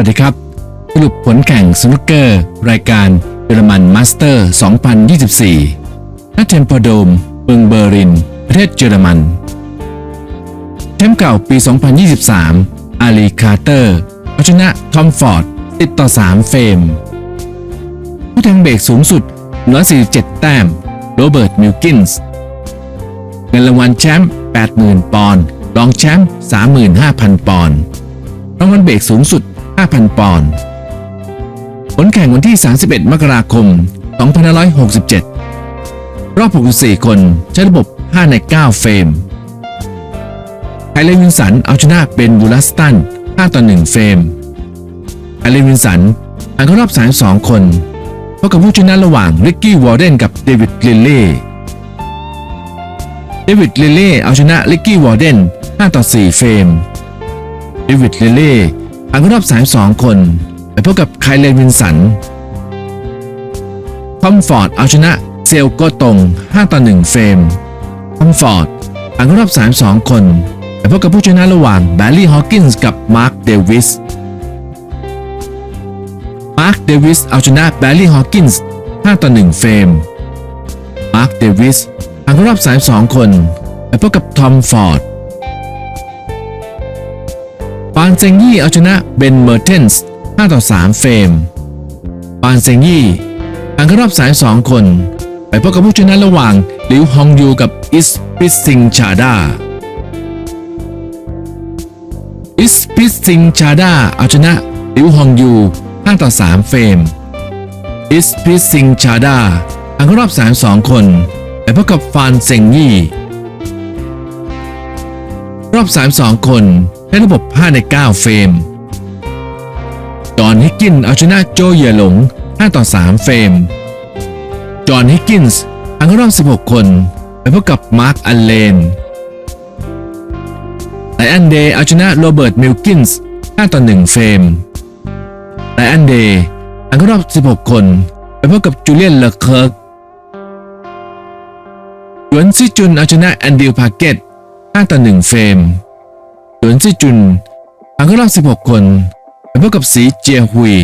วัสดีครับ สรุปผลแข่งสนุกเกอร์ รายการเยอรมันมาสเตอร์ 2024ณเทมเพอร์โดมเมืองเบอร์ลิน ประเทศเยอรมันแชมป์เก่าปี 2023 อาลีคาร์เตอร์เอาชนะทอมฟอร์ดติดต่อ 3 เฟรม ผู้แทงเบรกสูงสุด 147 แต้ม โรเบิร์ต มิลกินส์ เงินรางวัลแชมป์ 80,000 ปอนด์ รองแชมป์ 35,000 ปอนด์ รางวัลเบรกสูงสุด 5,000 ปอนด์ผลแข่งวันที่ 31 มกราคม 2567 รอบ 64 คนใช้ระบบ 5 ใน 9 เฟรมไฮเลนวินสันเอาชนะเบนบูลัสตัน 5 ต่อ 1 เฟรมไฮเลนวินสันผ่านเข้ารอบ 32 คนพบกับผู้ชนะระหว่างริกกี้วอร์เดนกับเดวิดลิลเล่เดวิดลิลเล่เอาชนะริกกี้วอร์เดน 5 ต่อ 4 เฟรม เดวิดลิลเล่ ผ่านเข้ารอบ32 คน ไปพบกับไคลเลนวินสันทอมฟอร์ดเอาชนะเซลโกตง 5 ต่อ 1 เฟรมทอมฟอร์ดผ่านเข้ารอบ32 คนไปพบกับผู้ชนะระหว่างแบร์รี่ฮอว์กินส์กับมาร์คเดวิส มาร์คเดวิสเอาชนะแบร์รี่ฮอว์กินส์5ต่อ 1 เฟรม มาร์คเดวิสผ่านเข้ารอบ32 คนไปพบกับทอมฟอร์ดานเซงยี่เอาชนะเบนเมอร์เทนส์5ต่อ3เฟรมปานเซงยี่ผ่านเข้ารอบ32คน ไปพบกับผู้ชนะระหว่างหลิวฮองยูกับอิสปิสซิงชาดาอิสปิสซิงชาดาเอาชนะหลิวฮองยู5ต่อ3เฟรมอิสปิซิงชาดาผ่านเข้ารอบ32คนไปพบกับฟานเซงยี่ รอบ32คน ใช้ระบบ 5 ใน 9 เฟรม จอห์นฮิกกินเอาชนะโจเยหลง 5 ต่อ 3 เฟรม จอห์นฮิกกินส์ผ่านเข้ารอบ 16 คนไปพบกับมาร์ค อัลเลนไลอันเดย์เอาชนะโรเบิร์ต มิลกินส์ 5 ต่อ 1 เฟรมไลอันเดย์ผ่านเข้ารอบ 16 คนไปพบกับจูเลียน เลอเคิร์กหยวนซิจุนเอาชนะแอนดิวพาเกต5ต่อ1เฟรม หยวนซิจุนผ่านเขารอบ16คนไปพบกับสีเจียฮุย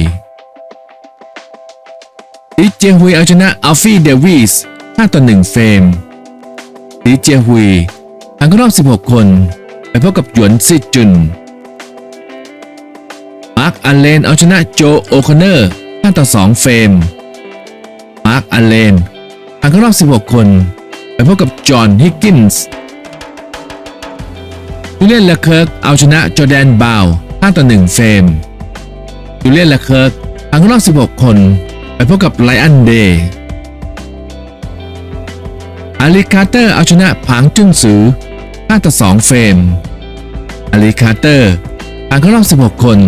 สีเจียฮุยเอาชนะอัลฟี่เดวิส5ต่อ1เฟรมสีเจียฮุยผ่านเขารอบ16คนไปพบกับหยวนซิจุนมาร์คอัลเลนเอาชนะโจโอคอนเนอร์5ต่อ2เฟรมมาร์คอัลเลนผ่านเขารอบ16คนไปพบกับจอห์นฮิกกินส์ จูเลียนเลเคิร์กเอาชนะจอแดนบาว5ต่อ1เฟรมจูเลียนเลเคิร์กผ่านเข้ารอบ 16 คน ไปพบกับไลอันเดย์อาลีคาร์เตอร์เอาชนะผางจุ้งซือ5ต่อ2เฟรมอาลีคาร์เตอร์ผ่านเข้ารอบ 16 คน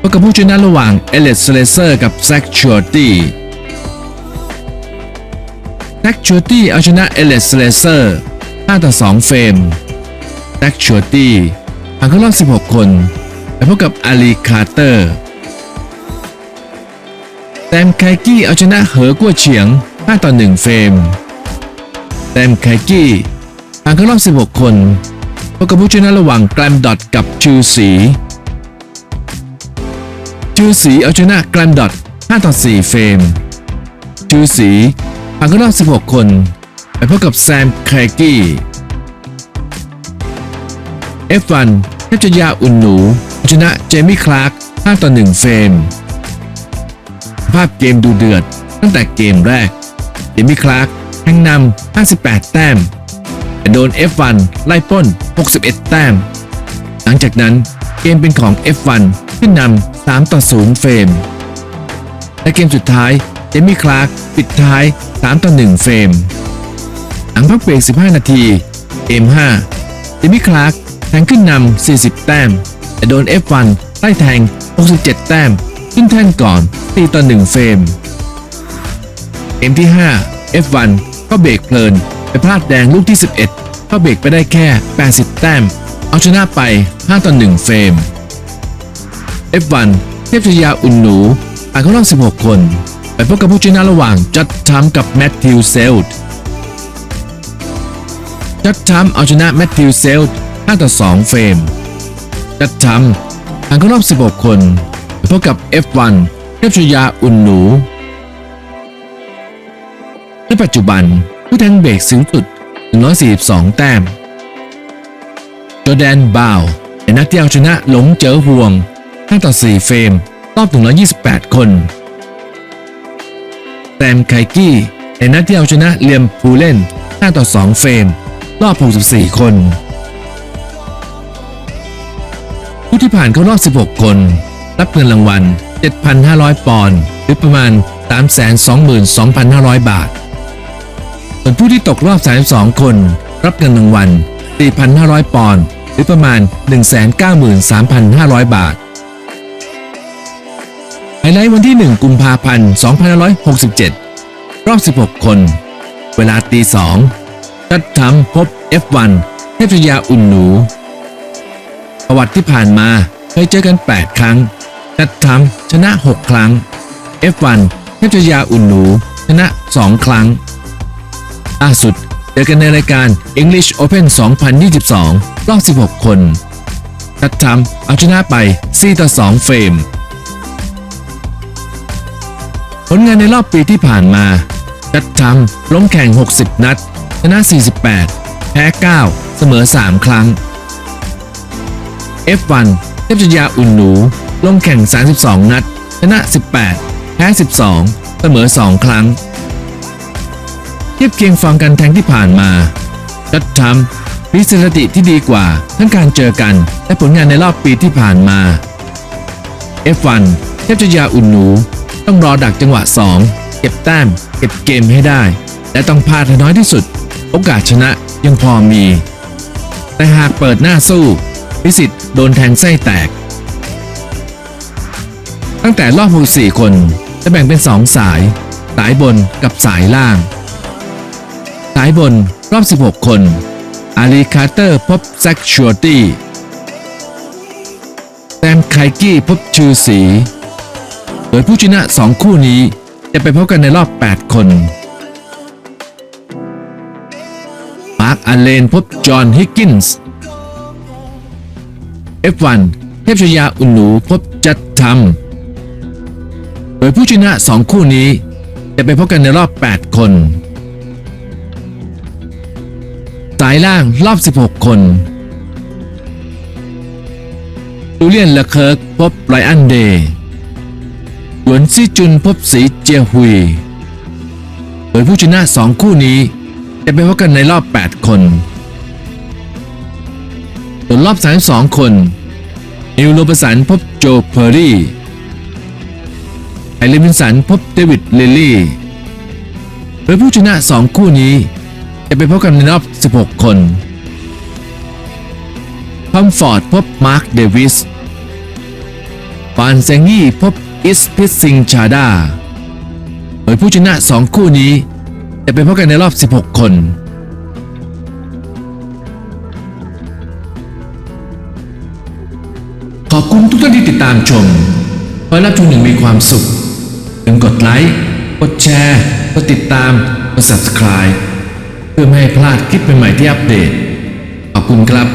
พบกับผู้ชนะระหว่างเอเลสเลเซอร์กับแซคชัวตี้แซคชัวตี้เอาชนะเอเลสเลเซอร์5ต่อ2เฟรม แจ็คชัวร์ตี้ผ่านเข้ารอบ 16 คนไปพบกับอาลีคาร์เตอร์แตมไคกี้เอาชนะเหอกัวเฉียง5ต่อ1เฟรมแตมไคกี้ผ่านเข้ารอบ 16 คนพบกับผู้ชนะระหว่างแกรมดอทกับชูสีชูสีเอาชนะแกรมดอท5ต่อ4เฟรมชูสีผ่านเข้ารอบ 16 คนไปพบกับแซมไคกี้ F1 เทพจยาอุ่นหนู ชนะเจมี่คลาร์ก5ต่อ1เฟรม ภาพเกมดูเดือด ตั้งแต่เกมแรก เจมี่คลาร์กแทงนำ 58 แต้มแต่โดน F1 ไล่ป้น 61 แต้ม หลังจากนั้นเกมเป็นของ F1 ขึ้นนำ 3 ต่อ 0 เฟรม และเกมสุดท้าย เจมี่คลาร์กปิดท้าย 3 ต่อ 1 เฟรม หลังพักเบรก 15 นาทีเกม5เจมี่คลาร์ก แทงขึ้นนำ 40 แต้ม แต่โดน F1 ไล่แทง 67 แต้ม ขึ้นแท่นก่อน4ต่อ1เฟรมเกมที่ 5 F1 ก็เบรกเพลิน ไปพลาดแดงลูกที่ 11 ก็เบรกไปได้แค่ 80 แต้ม เอาชนะไป 5 ต่อ 1 เฟรม F1 เทพชยาอุ่นหนูผ่านเข้ารอบ 16 คน ไปพบกับผู้ชนะระหว่างจัดทัมกับแมทธิวเซลด์จัดทัมเอาชนะแมทธิวเซลด์ 5 ต่อ 2 เฟรม จัดทัมผ่านเข้ารอบ 16 คนพพบกับ F1 เทพชยาอุ่นหนู ในปัจจุบันผู้แทงเบรกสูงสุด 142 แต้มจอแดนบาวเป็นนักที่เอาชนะหลงเจอห่วง5ต่อ 4 เฟรม รอบ 128 คนแซมไคกี้เป็นนักที่เอาชนะเลียมพูเล่น 5 ต่อ 2 เฟรม รอบ 64 คน ผู้ที่ผ่านเข้ารอบ 16 คน รับเงินรางวัล 7,500 ปอนด์หรือประมาณ 322,500 บาท ส่วนผู้ที่ตกรอบ 32 คน รับเงินรางวัล 4,500 ปอนด์หรือประมาณ 193,500 บาทไฮไลท์วันที่ 1 กุมภาพันธ์ 2567 รอบ 16 คน เวลาตี 2 จัดทำพบ F1 เทพยาอุ่นหนู ประวัติที่ผ่านมาเคยเจอกัน 8 ครั้งจัดทำชนะ 6 ครั้ง F1 เทพชยาอุ่นหนู ชนะ 2 ครั้งล่าสุดเจอกันในรายการ English Open 2022 รอบ 16 คนจัดทำเอาชนะไป 4 ต่อ 2 เฟรม ผลงานในรอบปีที่ผ่านมาจัดทำล้มแข่ง 60 นัด ชนะ 48 แพ้ 9 เสมอ 3 ครั้ง F1 เทพชยาอุ่นหนู ลงแข่ง 32 นัด ชนะ 18 แพ้ 12 เสมอ 2 ครั้ง เทียบเคียงฟอร์มการแทงที่ผ่านมาจัดทำมีสถิติที่ดีกว่า ทั้งการเจอกันและผลงานในรอบปีที่ผ่านมา F1 เทพชยาอุ่นหนู ต้องรอดักจังหวะ 2 เก็บแต้ม เก็บเกมให้ได้ และต้องพลาดให้น้อยที่สุด โอกาสชนะยังพอมี แต่หากเปิดหน้าสู้ พิสิทธิ์โดนแทงไส้แตก ตั้งแต่รอบ64คนจะแบ่งเป็น2สาย สายบนกับสายล่าง สายบนรอบ 16 คน อารีคาร์เตอร์พบแซคชัวตี้แซมไคกี้พบชื่อสี โดยผู้ชนะ2คู่นี้จะไปพบกันในรอบ 8 คนมาร์คอัลเลนพบจอห์นฮิกกินส์ F1 เทพชยาอุ่นหนูพบจัดทำโดยผู้ชนะ 2 คู่นี้ จะไปพบกันในรอบ 8 คน สายล่างรอบ 16 คนจูเลียนเลเคิร์กพบไรอันเดย์หวนซีจุนพบสีเจียฮุย โดยผู้ชนะ 2 คู่นี้ จะไปพบกันในรอบ 8 คน ส่วนรอบ 32 คนนิวโรบสันพบโจเพอร์รี่ไอเลวินสันพบเดวิดลิลลี่โดยผู้ชนะ 2 คู่นี้ จะไปพบกันในรอบ 16 คนทอมฟอร์ดพบมาร์คเดวิสฟานเซงยี่พบอิสพิสซิงชาดาโดยผู้ชนะ 2 คู่นี้ จะไปพบกันในรอบ 16 คน อบคุณทุกท่านที่ติดตามชมขอให้รับชมอย่างมีความสุขอย่าลืมกดไลค์ กดแชร์ กดติดตาม กด subscribe เพื่อไม่ให้พลาดคลิปใหม่ๆที่อัปเดต ขอบคุณครับ